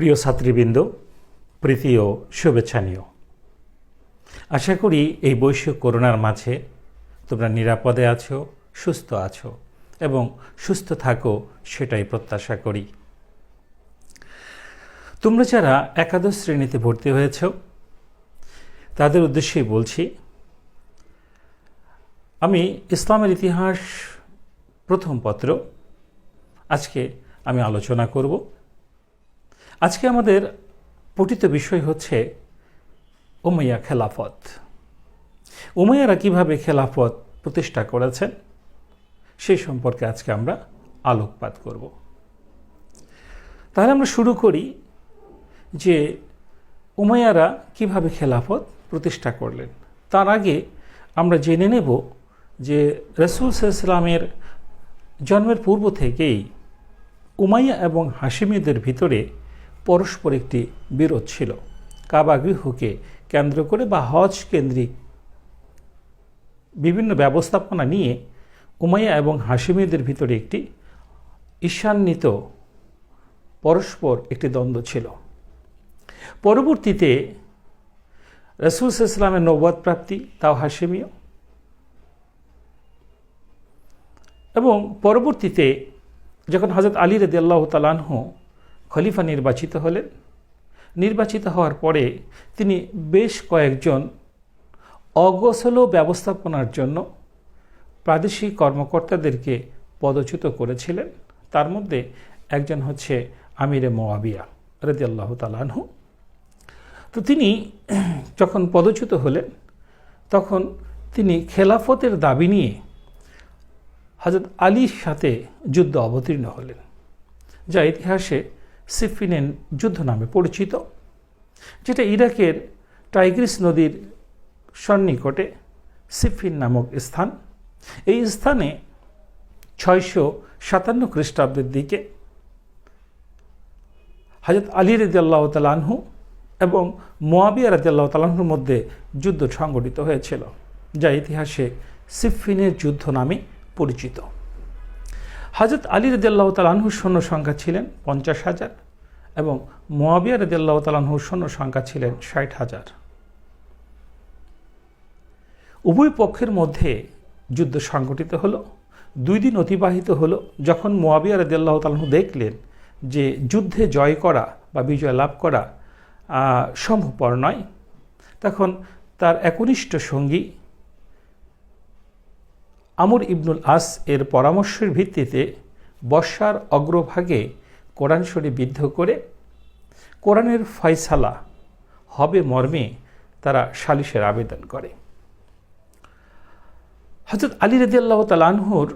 প্রিয় ছাত্রীবৃন্দ প্রীতি ও শুভেচ্ছা আশা করি এই বৈশ্বিক করোনার মাঝে তোমরা নিরাপদে আছো, সুস্থ আছো এবং সুস্থ থাকো সেটাই প্রত্যাশা করি। তোমরা যারা একাদশ শ্রেণীতে ভর্তি হয়েছ, তাদের উদ্দেশ্যেই বলছি, আমি ইসলামের ইতিহাস প্রথম পত্র। আজকে আমি আলোচনা করব। আজকে আমাদের পঠিত বিষয় হচ্ছে উমাইয়া খেলাফত। উমাইয়ারা কীভাবে খেলাফত প্রতিষ্ঠা করেছেন সেই সম্পর্কে আজকে আমরা আলোকপাত করব। তাহলে আমরা শুরু করি যে উমাইয়ারা কীভাবে খেলাফত প্রতিষ্ঠা করলেন। তার আগে আমরা জেনে নেব যে রসুল ইসলামের জন্মের পূর্ব থেকেই উমাইয়া এবং হাসিমিদের ভিতরে পরস্পর একটি বিরোধ ছিল। কাবা গৃহকে কেন্দ্র করে বা হজ কেন্দ্রিক বিভিন্ন ব্যবস্থাপনা নিয়ে উমাইয়া এবং হাসিমিদের ভিতরে একটি ঈশান্বিত পরস্পর একটি দ্বন্দ্ব ছিল। পরবর্তীতে রসুল ইসলামের নৌবাদ প্রাপ্তি, তাও হাসিমীয় এবং পরবর্তীতে যখন হজরত আলী রদি আল্লাহ তালাহ খলিফা নির্বাচিত হলেন। নির্বাচিত হওয়ার পরে তিনি বেশ কয়েকজন অগোছল ব্যবস্থাপনার জন্য প্রাদেশিক কর্মকর্তাদেরকে পদচ্যুত করেছিলেন। তার মধ্যে একজন হচ্ছে আমিরে মোয়াবিয়া রদি আল্লাহ তালাহু তো তিনি যখন পদচ্যুত হলেন, তখন তিনি খেলাফতের দাবি নিয়ে হজরত আলীর সাথে যুদ্ধ অবতীর্ণ হলেন। যা ইতিহাসে সিফিনেন যুদ্ধ নামে পরিচিত, যেটা ইরাকের টাইগ্রিস নদীর সন্নিকটে সিফিন নামক স্থান। এই স্থানে ছয়শো সাতান্ন খ্রিস্টাব্দের দিকে হজরত আলী রাজিয়াল্লাহ তালাহু এবং মোয়াবিয়া রাজিয়াল্লাহ তালাহুর মধ্যে যুদ্ধ সংগঠিত হয়েছিল, যা ইতিহাসে সিফিনের যুদ্ধ নামে পরিচিত। হজরত আলী রদিয়াল্লাহ তালাহুর সৈন্য সংখ্যা ছিলেন পঞ্চাশ হাজার এবং মোয়াবিয়া রদিয়াল্লাহ তালাহুর সৈন্য সংখ্যা ছিলেন ষাট হাজার। উভয় পক্ষের মধ্যে যুদ্ধ সংগঠিত হলো, দুই দিন অতিবাহিত হলো, যখন মোয়াবিয়া রদিয়াল্লাহ তালাহু দেখলেন যে যুদ্ধে জয় করা বা বিজয় লাভ করা সম্ভবপর নয়, তখন তার একনিষ্ঠ সঙ্গী আমর ইবনুল আস এর পরামর্শের ভিত্তিতে বর্ষার অগ্রভাগে কোরআন শরীফ বিদ্ধ করে কোরআনের ফয়সালা হবে মর্মে তারা সালিশের আবেদন করে। হজরত আলী রদি আল্লাহ তালানহুর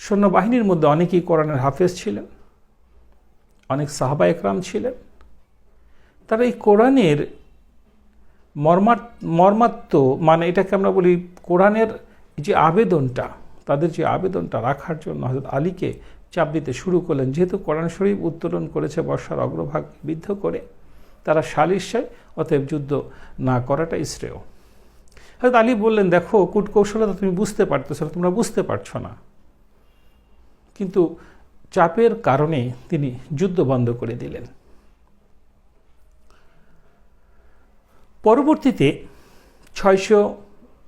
সৈন্যবাহিনীর মধ্যে অনেকেই কোরআনের হাফেজ ছিলেন, অনেক সাহাবা একরাম ছিলেন। তারা এই কোরআনের মর্মাত, মর্মাত্ম মানে এটাকে আমরা বলি কোরআনের যে আবেদনটা, তাদের যে আবেদনটা রাখার জন্য হজরত আলীকে চাপ দিতে শুরু করলেন, যেহেতু কোরআন শরীফ উত্তোলন করেছে বর্ষার অগ্রভাগ বিদ্ধ করে, তারা সালিশ চায়, অতএব যুদ্ধ না করাটাই শ্রেয়। হয়তো আলী বললেন, দেখো, কূটকৌশলতা তুমি বুঝতে পারতেছো না, তোমরা বুঝতে পারছ না। কিন্তু চাপের কারণে তিনি যুদ্ধ বন্ধ করে দিলেন। পরবর্তীতে ছয়শো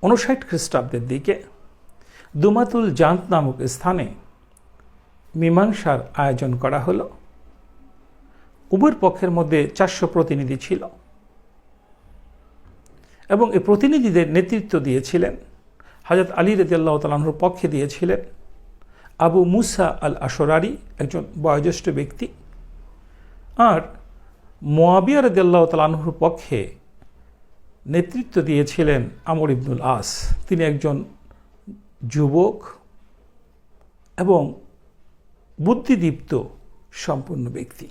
উনষাট খ্রিস্টাব্দের দিকে দুমাতুল জান্ত নামক স্থানে মীমাংসার আয়োজন করা হলো। উভয় পক্ষের মধ্যে চারশো প্রতিনিধি ছিল। এবং এই প্রতিনিধিদের নেতৃত্ব দিয়েছিলেন। হাজরত আলী রদিয়াল্লাহ তালাহুর পক্ষে দিয়েছিলেন। আবু মুসা আল আসরারি একজন বয়োজ্যেষ্ঠ ব্যক্তি। আর মোয়াবিয়া রদিয়াল্লাহ তালাহুর পক্ষে নেতৃত্ব দিয়েছিলেন আমর ইবনুল আস। তিনি একজন যুবক এবং বুদ্ধিদীপ্ত সম্পন্ন ব্যক্তি।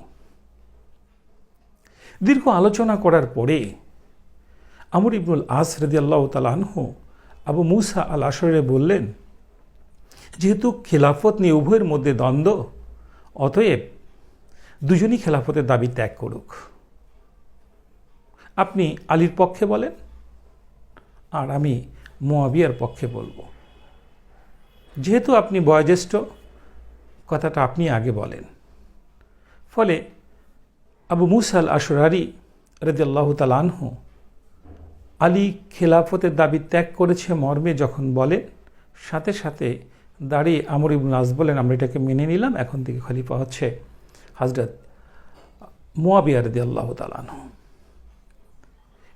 দীর্ঘ আলোচনা করার পরে আমর ইবনুল আস রদি আল্লাহ তালাহ আবু মুসা আল আসরে বললেন, যেহেতু খেলাফত নিয়ে উভয়ের মধ্যে দ্বন্দ্ব, অতএব দুজনই খেলাফতের দাবি ত্যাগ করুক। আপনি আলীর পক্ষে বলেন, আর আমি মোয়াবিয়ার পক্ষে বলব। যেহেতু আপনি বয়োজ্যেষ্ঠ, কথাটা আপনি আগে বলেন। ফলে আবু মুসাল আশরারি রেদাল্লাহ তালানহু আলী খেলাফতের দাবি ত্যাগ করেছে মর্মে যখন বলেন, সাথে সাথে দাঁড়িয়ে আমর ইবুল আজ বলেন, আমরা এটাকে মেনে নিলাম, এখন থেকে খলিফা হচ্ছে হজরত মোয়াবিয়া রদি আল্লাহ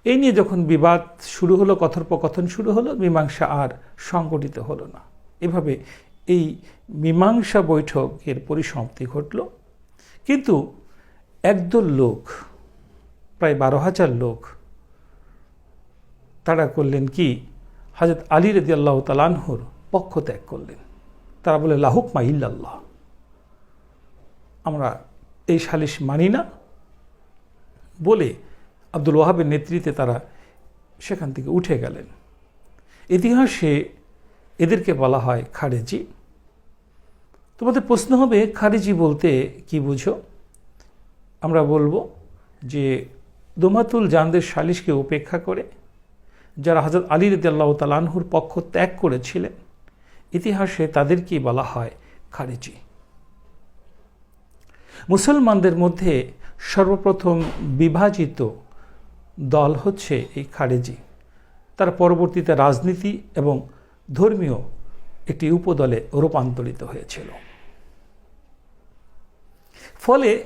এই নিয়ে যখন বিবাদ শুরু হলো, কথোপকথন শুরু হলো, মীমাংসা আর সংগঠিত হলো না। এভাবে এই মীমাংসা বৈঠকের পরিসমাপ্তি ঘটল। কিন্তু একদল লোক, প্রায় বারো হাজার লোক, তারা করলেন কি? হাজরত আলী রদি আল্লাহ তালানহুর পক্ষ ত্যাগ করলেন। তারা বলে লাহুক মা ইল্লাল্লাহ। আমরা এই সালিশ মানি না বলে আব্দুল ওয়াহাবের নেতৃত্বে তারা সেখান থেকে উঠে গেলেন। ইতিহাসে এদেরকে বলা হয় খারেজি। তোমাদের প্রশ্ন হবে, খারেজি বলতে কি বুঝো? আমরা বলব যে দোমাতুল জানদের সালিশকে উপেক্ষা করে, যারা হজরত আলী রদি আল্লাহ তালানহুর পক্ষ ত্যাগ করেছিলেন, ইতিহাসে তাদেরকেই বলা হয় খারেজি। মুসলমানদের মধ্যে সর্বপ্রথম বিভাজিত দল হচ্ছে এই খারেজি। তার পরবর্তীতে রাজনীতি এবং ধর্মীয় একটি উপদলে রূপান্তরিত হয়েছিল। ফলে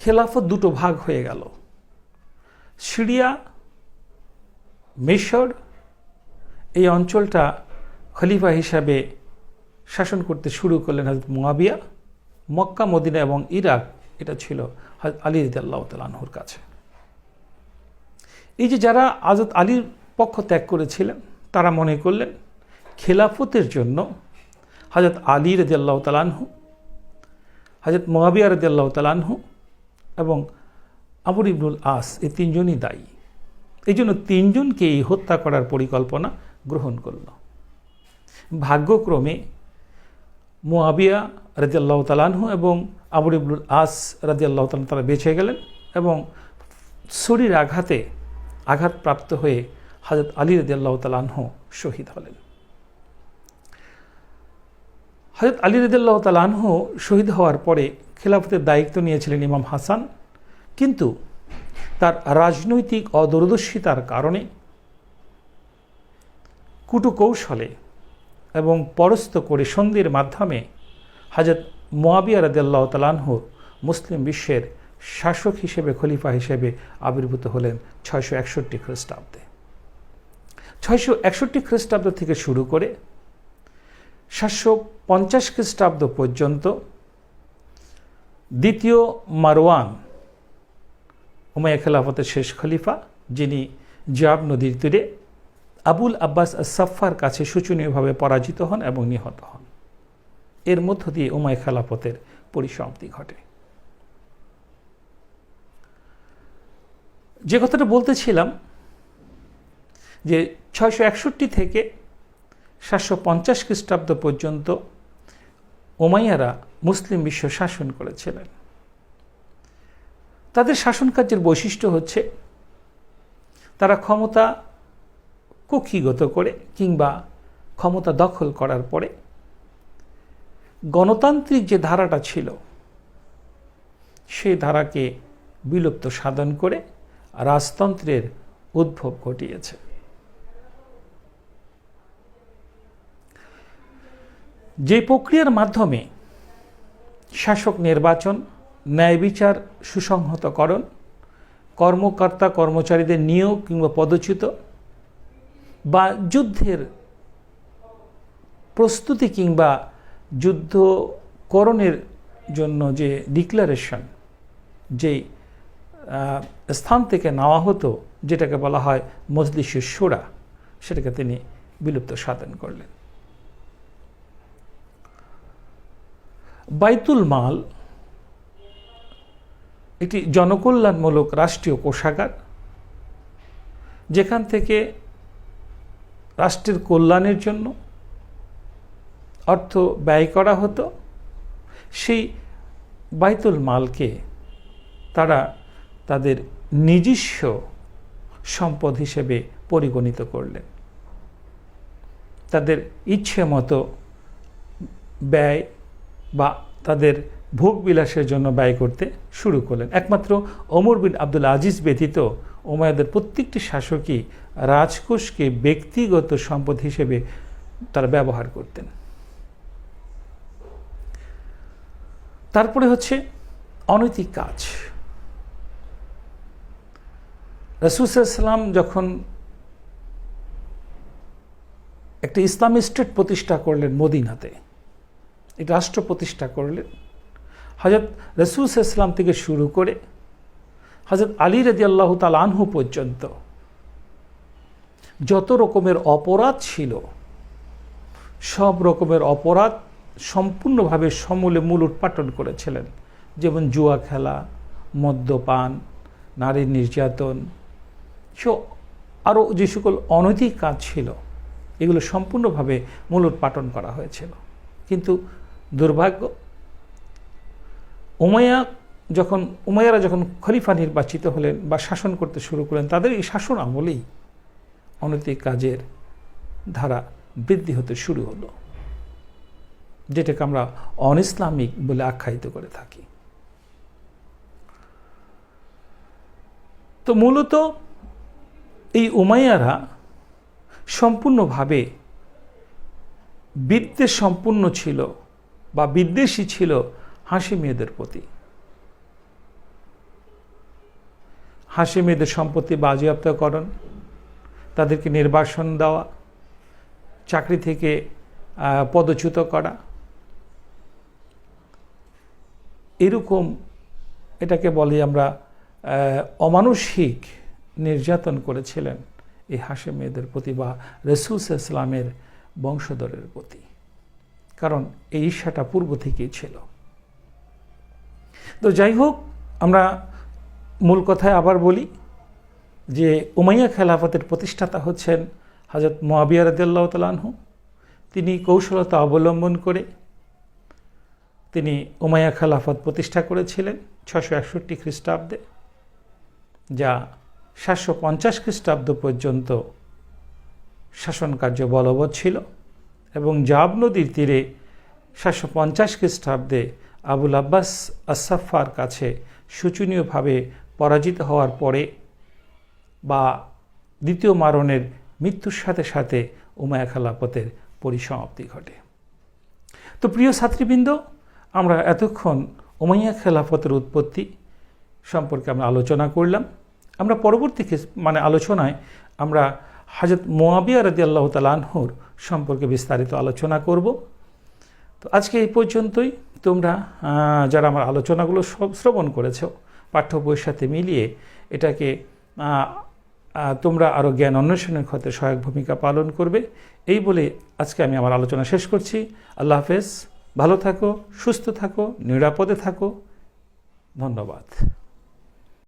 খেলাফত দুটো ভাগ হয়ে গেল। সিরিয়া, মিশর, এই অঞ্চলটা খলিফা হিসাবে শাসন করতে শুরু করলেন হজরত মোয়াবিয়া, মক্কা, মদিনা এবং ইরাক। এটা ছিল আলী আল্লাহ তালাহুর কাছে। এই যে যারা আজাদ আলীর পক্ষ ত্যাগ করেছিলেন, তারা মনে করলেন, খেলাফতের জন্য হজরত আলী রদিয়াল্লাহ তালানহু হজরত মোয়াবিয়া রদিয়াল্লাহ তালানহু এবং আবুর ইবনুল আস এই তিনজনই দায়ী। এই জন্য তিনজনকেই হত্যা করার পরিকল্পনা গ্রহণ করল। ভাগ্যক্রমে মোয়াবিয়া রাজিয়াল্লাহ তালানহু এবং আবুর ইবনুল আস রাজিয়াল্লাহ তালান তারা বেঁচে গেলেন এবং শরীর আঘাতে আঘাতপ্রাপ্ত হয়ে হাজরত আলী রদিয়াল্লাহ তালানহ শহীদ হলেন। হজরত আলী রদিয়াল্লাহ তালানহ শহীদ হওয়ার পরে খেলাফতের দায়িত্ব নিয়েছিলেন ইমাম হাসান, কিন্তু তার রাজনৈতিক অদূরদর্শিতার কারণে কুটুকৌশলে এবং পরস্ত করে সন্ধির মাধ্যমে হাজরত মোয়াবিয়া রদাল্লাহ তালানহ মুসলিম বিশ্বের শাসক হিসেবে, খলিফা হিসেবে আবির্ভূত হলেন ছয়শো একষট্টি খ্রিস্টাব্দে। ছয়শো একষট্টি খ্রিস্টাব্দ থেকে শুরু করে সাতশো পঞ্চাশ খ্রিস্টাব্দ পর্যন্ত দ্বিতীয় মারওয়ান উমাইয়া খেলাফতের শেষ খলিফা, যিনি জাব নদীর তীরে আবুল আব্বাস সাফার কাছে শোচনীয়ভাবে পরাজিত হন এবং নিহত হন। এর মধ্য দিয়ে উমায় খেলাফতের পরিসমাপ্তি ঘটে। যে কথাটা বলতেছিলাম, যে ছয়শো একষট্টি থেকে সাতশো পঞ্চাশ খ্রিস্টাব্দ পর্যন্ত ওমাইয়ারা মুসলিম বিশ্ব শাসন করেছিলেন। তাদের শাসন কার্যের বৈশিষ্ট্য হচ্ছে, তারা ক্ষমতা কক্ষিগত করে কিংবা ক্ষমতা দখল করার পরে গণতান্ত্রিক যে ধারাটা ছিল, সেই ধারাকে বিলুপ্ত সাধন করে রাজতন্ত্রের উদ্ভব ঘটিয়েছে। যে প্রক্রিয়ার মাধ্যমে শাসক নির্বাচন, ন্যায় বিচার, সুসংহতকরণ, কর্মকর্তা কর্মচারীদের নিয়োগ কিংবা পদচ্যুত বা যুদ্ধের প্রস্তুতি কিংবা যুদ্ধকরণের জন্য যে ডিক্লারেশন যেই স্থান থেকে নেওয়া হতো, যেটাকে বলা হয় মজলিসের সোরা, সেটাকে তিনি বিলুপ্ত সাধন করলেন। বাইতুল মাল একটি জনকল্যাণমূলক রাষ্ট্রীয় কোষাগার, যেখান থেকে রাষ্ট্রের কল্যাণের জন্য অর্থ ব্যয় করা হতো। সেই বাইতুল মালকে তারা তাদের নিজস্ব সম্পদ হিসেবে পরিগণিত করলেন। তাদের ইচ্ছে মতো ব্যয় বা তাদের ভোগ বিলাসের জন্য ব্যয় করতে শুরু করলেন। একমাত্র ওমর বিন আব্দুল আজিজ ব্যতীত ওমায়াদের প্রত্যেকটি শাসকই রাজকোষকে ব্যক্তিগত সম্পদ হিসেবে তারা ব্যবহার করতেন। তারপরে হচ্ছে অনৈতিক কাজ। রসুসাল্লাম যখন একটা ইসলামী স্টেট প্রতিষ্ঠা করলেন মদিনাতে রাষ্ট্র প্রতিষ্ঠা করলেন হজরত রসুস ইসলাম থেকে শুরু করে হজরত আলী রাজি আল্লাহ তাল আনহু পর্যন্ত যত রকমের অপরাধ ছিল, সব রকমের অপরাধ সম্পূর্ণভাবে সমূলে মূল উৎপাটন করেছিলেন। যেমন জুয়া খেলা, মদ্যপান, নারী নির্যাতন সো আরও যে সকল অনৈতিক কাজ ছিল, এগুলো সম্পূর্ণভাবে মূল উৎপাটন করা হয়েছিল। কিন্তু দুর্ভাগ্য উমায়া যখন উমায়ারা যখন খলিফা নির্বাচিত হলেন বা শাসন করতে শুরু করলেন, তাদের এই শাসন আমলেই অনৈতিক কাজের ধারা বৃদ্ধি হতে শুরু হলো, যেটাকে আমরা অন ইসলামিক বলে আখ্যায়িত করে থাকি। তো মূলত এই উমাইয়ারা সম্পূর্ণভাবে বিদ্বেষ সম্পূর্ণ ছিল বা বিদ্বেষী ছিল হাসি মেয়েদের প্রতি। হাসি মেয়েদের সম্পত্তি বাজেয়াপ্তকরণ তাদেরকে নির্বাসন দেওয়া, চাকরি থেকে পদচ্যুত করা। এরকম এটাকে বলি আমরা অমানসিক নির্যাতন করেছিলেন এই হাসে মেয়েদের প্রতি বা রসুস ইসলামের বংশধরের প্রতি। কারণ এই ঈর্ষাটা পূর্ব থেকেই ছিল। তো যাই হোক, আমরা মূল কথায় আবার বলি যে উমাইয়া খেলাফতের প্রতিষ্ঠাতা হচ্ছেন হজরত মোয়াবিয়া রদুল্লাহ তালাহু তিনি কৌশলতা অবলম্বন করে তিনি উমাইয়া খেলাফত প্রতিষ্ঠা করেছিলেন ছশো একষট্টি খ্রিস্টাব্দে, যা সাতশো পঞ্চাশ খ্রিস্টাব্দ পর্যন্ত শাসন কার্য বলবৎ ছিল এবং জাব নদীর তীরে সাতশো পঞ্চাশ খ্রিস্টাব্দে আবুল আব্বাস আসাফার কাছে শোচনীয়ভাবে পরাজিত হওয়ার পরে বা দ্বিতীয় মারণের মৃত্যুর সাথে সাথে উমায়া খেলাপথের পরিসমাপ্তি ঘটে। তো প্রিয় ছাত্রীবৃন্দ, আমরা এতক্ষণ উমাইয়া খেলাফতের উৎপত্তি সম্পর্কে আমরা আলোচনা করলাম। আমরা পরবর্তী মানে আলোচনায় আমরা হাজরত মোয়াবিয়া রাজি আল্লাহ তালানহুর সম্পর্কে বিস্তারিত আলোচনা করব। তো আজকে এই পর্যন্তই। তোমরা যারা আমার আলোচনাগুলো শ্রবণ করেছ পাঠ্য বইয়ের সাথে মিলিয়ে এটাকে তোমরা আরও জ্ঞান অন্বেষণের ক্ষেত্রে সহায়ক ভূমিকা পালন করবে। এই বলে আজকে আমি আমার আলোচনা শেষ করছি। আল্লাহ হাফেজ। ভালো থাকো, সুস্থ থাকো, নিরাপদে থাকো। ধন্যবাদ।